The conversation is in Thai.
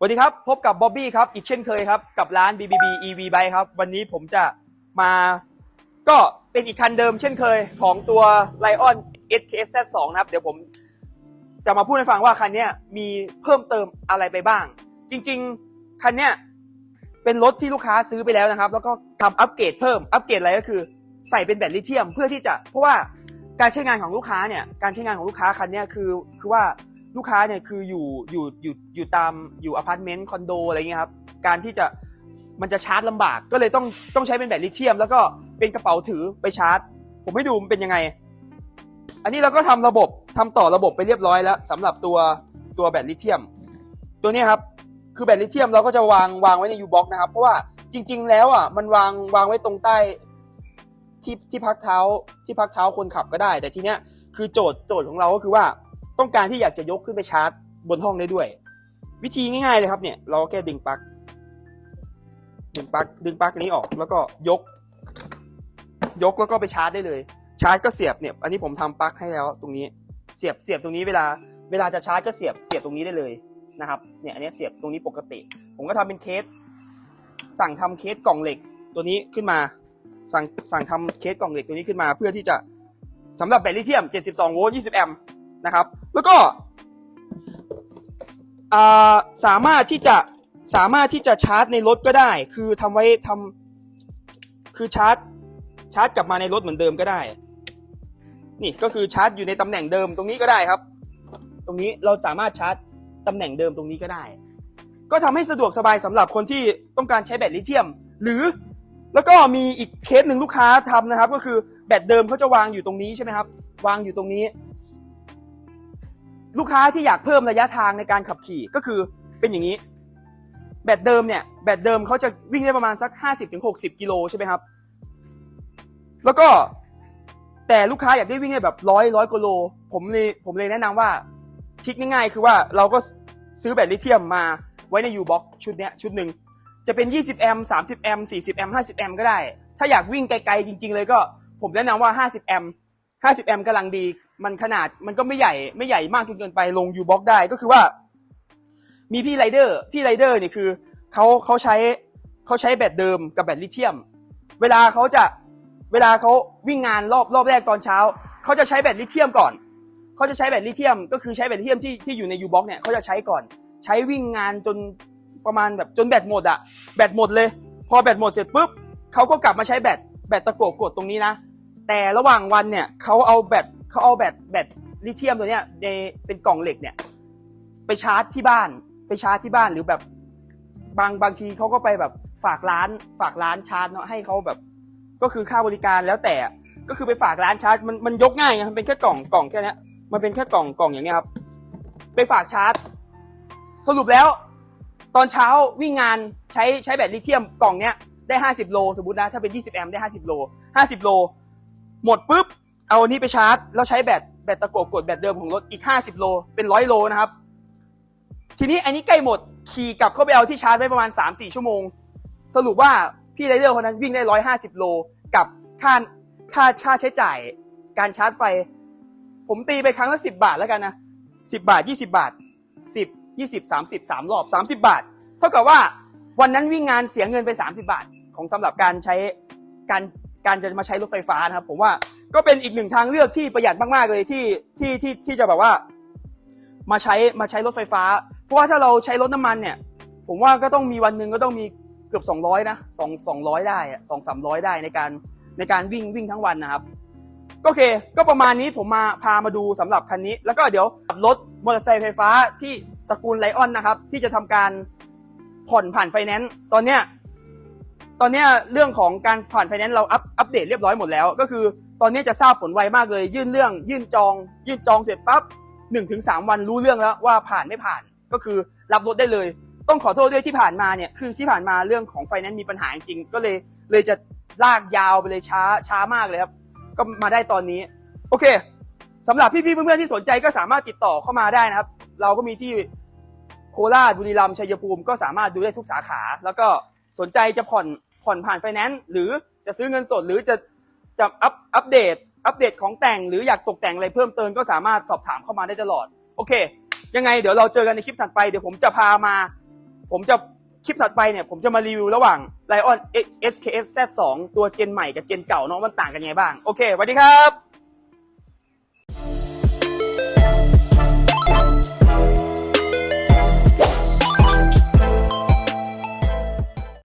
สวัสดีครับ พบกับบ๊อบบี้ครับ อีกเช่นเคยครับ กับร้าน BBB EV Bike ครับ วันนี้ผมจะมาก็เป็นอีกคันเดิมเช่นเคยของตัว Lion SKZ 2 นะครับ เดี๋ยวผมจะมาพูดให้ฟังว่าคันนี้มีเพิ่มเติมอะไรไปบ้าง จริง ๆ คันนี้เป็นรถที่ลูกค้าซื้อไปแล้วนะครับ แล้วก็ทำอัปเกรดเพิ่ม อัปเกรดอะไรก็คือใส่เป็นแบตลิเธียมเพื่อที่จะ เพราะว่าการใช้งานของลูกค้าเนี่ย การใช้งานของลูกค้าคันนี้คือ คือว่า ลูกค้าเนี่ยคืออยู่อยู่อยู่อยู่ตามอยู่อพาร์ตเมนต์คอนโดอะไรเงี้ยครับการที่จะมันจะชาร์จลำบากก็เลยต้องต้องใช้เป็นแบตลิเธียม แล้วก็เป็นกระเป๋าถือไปชาร์จ ผมให้ดูมันเป็นยังไง อันนี้เราก็ทำระบบทำต่อระบบไปเรียบร้อยแล้วสำหรับตัวตัวแบตลิเธียม ตัวนี้ครับคือแบตลิเธียมเราก็จะวางวางไว้ในยูบ็อกนะครับเพราะว่าจริง ๆ แล้วอะมันวางวางไว้ตรงใต้ที่ที่พักเท้าที่พักเท้าคนขับก็ได้ แต่ทีเนี้ยคือโจทย์โจทย์ของเราก็คือว่า ต้องการที่อยากจะยกขึ้นไปชาร์จบนห้องได้ด้วย วิธีง่ายๆเลยครับเนี่ยเราแค่ดึงปลั๊กดึงปลั๊กดึงปลั๊กนี้ออกแล้วก็ยก ยกแล้วก็ไปชาร์จได้เลย ชาร์จก็เสียบเนี่ย อันนี้ผมทำปลั๊กให้แล้วตรงนี้เสียบเสียบตรงนี้เวลาเวลาจะชาร์จก็เสียบเสียบตรงนี้ได้เลยนะครับเนี่ยอันนี้เสียบตรงนี้ปกติ ผมก็ทำเป็นเคส สั่งทำเคสกล่องเหล็กตัวนี้ขึ้นมา สั่งสั่งทำเคสกล่องเหล็กตัวนี้ขึ้นมา เพื่อที่จะสำหรับแบตลิเธียม 72 โวลต์ 20 แอมป์ นะครับ แล้วก็สามารถที่จะสามารถที่จะชาร์จในรถก็ได้ คือทำไว้ทำคือชาร์จชาร์จกลับมาในรถเหมือนเดิมก็ได้ นี่ก็คือชาร์จอยู่ในตำแหน่งเดิมตรงนี้ก็ได้ครับ ตรงนี้เราสามารถชาร์จตำแหน่งเดิมตรงนี้ก็ได้ ก็ทำให้สะดวกสบายสำหรับคนที่ต้องการใช้แบตลิเธียม หรือแล้วก็มีอีกเคสหนึ่งลูกค้าทำนะครับ ก็คือแบตเดิมเขาจะวางอยู่ตรงนี้ใช่ไหมครับ วางอยู่ตรงนี้ ลูกค้าที่อยากเพิ่มระยะทางในการขับขี่ก็คือเป็นอย่างนี้ แบตเดิมเนี่ยแบตเดิมเขาจะวิ่งได้ประมาณสัก 50-60 กิโลใช่ไหมครับ แล้วก็แต่ลูกค้าอยากได้วิ่งได้แบบร้อยร้อยกิโล ผมเลยผมเลยแนะนำว่าทริคง่ายๆ คือว่าเราก็ซื้อแบตลิเธียมมาไว้ในยูบ็อกชุดเนี้ยชุดหนึ่งจะเป็น 20 แอมป์ 30 แอมป์ 40 แอมป์ 50 แอมป์ก็ได้ ถ้าอยากวิ่งไกลๆ จริง ๆ เลยก็ ผมแนะนำว่า 50 แอมป์ 50 แอมป์กำลังดี มันขนาดมันก็ไม่ใหญ่ไม่ใหญ่มากจนเกินไปลงยูบ็อกได้ก็คือว่า มีพี่ไรเดอร์พี่ไรเดอร์เนี่ยคือเขาเขาใช้เขาใช้แบตเดิมกับแบตลิเธียม เวลาเขาจะเวลาเขาวิ่งงานรอบรอบแรกตอนเช้าเขาจะใช้แบตลิเธียมก่อนเขาจะใช้แบตลิเธียม ก็คือใช้แบตลิเธียมที่ที่อยู่ในยูบ็อกเนี่ยเขาจะใช้ก่อน ใช้วิ่งงานจนประมาณแบบจนแบตหมดอะแบตหมดเลย พอแบตหมดเสร็จปุ๊บเขาก็กลับมาใช้แบตแบตตะกั่วกดตรงนี้นะ แต่ระหว่างวันเนี่ยเขาเอาแบตเขาเอาแบตแบตลิเธียมตัวเนี้ยในเป็นกล่องเหล็กเนี่ย ไปชาร์จที่บ้าน ไปชาร์จที่บ้านหรือแบบบางบางทีเขาก็ไปแบบฝากร้านฝากร้านชาร์จเนาะให้เขาแบบ ก็คือค่าบริการแล้วแต่ก็คือไปฝากร้านชาร์จมันมันยกง่ายไงมันเป็นแค่กล่องกล่องแค่นี้มันเป็นแค่กล่องกล่องอย่างเงี้ยครับ ไปฝากชาร์จ สรุปแล้ว ตอนเช้าวิ่งงานใช้ใช้แบตลิเธียมกล่องเนี้ยได้ 50 โล สมมตินะถ้าเป็น 20 แอมป์ได้ 50 โล 50 โล หมดปุ๊บเอาอันนี้ไปชาร์จ แล้วใช้แบตแบตตะโกกดแบตเดิมของรถอีก 50 โล เป็น100โลนะครับ ทีนี้อันนี้ใกล้หมดขี่กลับเข้าไปเอาที่ชาร์จไว้ประมาณ 3-4 ชั่วโมง สรุปว่าพี่ไรเดอร์คนนั้นวิ่งได้ 150 โล กับค่าค่าค่าใช้จ่ายการชาร์จไฟ ผมตีไปครั้งละ 10 บาทแล้วกันนะ 10 บาท 20 บาท 10 20 30 3รอบ 30 บาท เท่ากับว่าวันนั้นวิ่งงานเสียเงินไป 30 บาท ของสำหรับการใช้การ การจะมาใช้รถไฟฟ้านะครับ ผมว่าก็เป็นอีกหนึ่งทางเลือกที่ประหยัดมากๆเลยที่ที่ที่ที่จะแบบว่า มาใช้มาใช้รถไฟฟ้า เพราะว่าถ้าเราใช้รถน้ำมันเนี่ย ผมว่าก็ต้องมีวันหนึ่งก็ต้องมีเกือบ 200 นะ2 200ได้อะ2 300ได้ในการในการวิ่งวิ่งทั้งวันนะครับก็โอเค ก็ประมาณนี้ผมมาพามาดูสำหรับคันนี้ แล้วก็เดี๋ยวรถมอเตอร์ไซค์ไฟฟ้าที่ตระกูลไลออนนะครับ ที่จะทำการผ่อนผ่านไฟแนนซ์ตอนเนี้ย ตอนนี้เรื่องของการผ่านไฟแนนซ์เราอัปอัปเดตเรียบร้อยหมดแล้ว ก็คือตอนนี้จะทราบผลไวมากเลย ยื่นเรื่อง ยื่นจอง ยื่นจองเสร็จปั๊บหนึ่งถึงสามวันรู้เรื่องแล้วว่าผ่านไม่ผ่านก็คือรับรถได้เลย ต้องขอโทษด้วยที่ผ่านมาเนี่ยคือที่ผ่านมาเรื่องของไฟแนนซ์มีปัญหาจริงก็เลยเลยจะลากยาวไปเลยช้าช้ามากเลยครับ ก็มาได้ตอนนี้ โอเคสำหรับพี่ๆเพื่อนๆที่สนใจก็สามารถติดต่อเข้ามาได้นะครับ เราก็มีที่โคราชบุรีรัมย์ชัยภูมิก็สามารถดูได้ทุกสาขา แล้วก็สนใจจะผ่อน ผ่อนผ่านไฟแนนซ์หรือจะซื้อเงินสดหรือจะจะอัปอัปเดต อัปเดตของแต่งหรืออยากตกแต่งอะไรเพิ่มเติมก็สามารถสอบถามเข้ามาได้ตลอด โอเค ยังไงเดี๋ยวเราเจอกันในคลิปถัดไปเดี๋ยวผมจะพามา ผมจะคลิปถัดไปเนี่ยผมจะมารีวิวระหว่าง Lion SKS Z2 ตัวเจนใหม่กับเจนเก่าเนาะมันต่างกันยังไงบ้าง โอเคสวัสดีครับ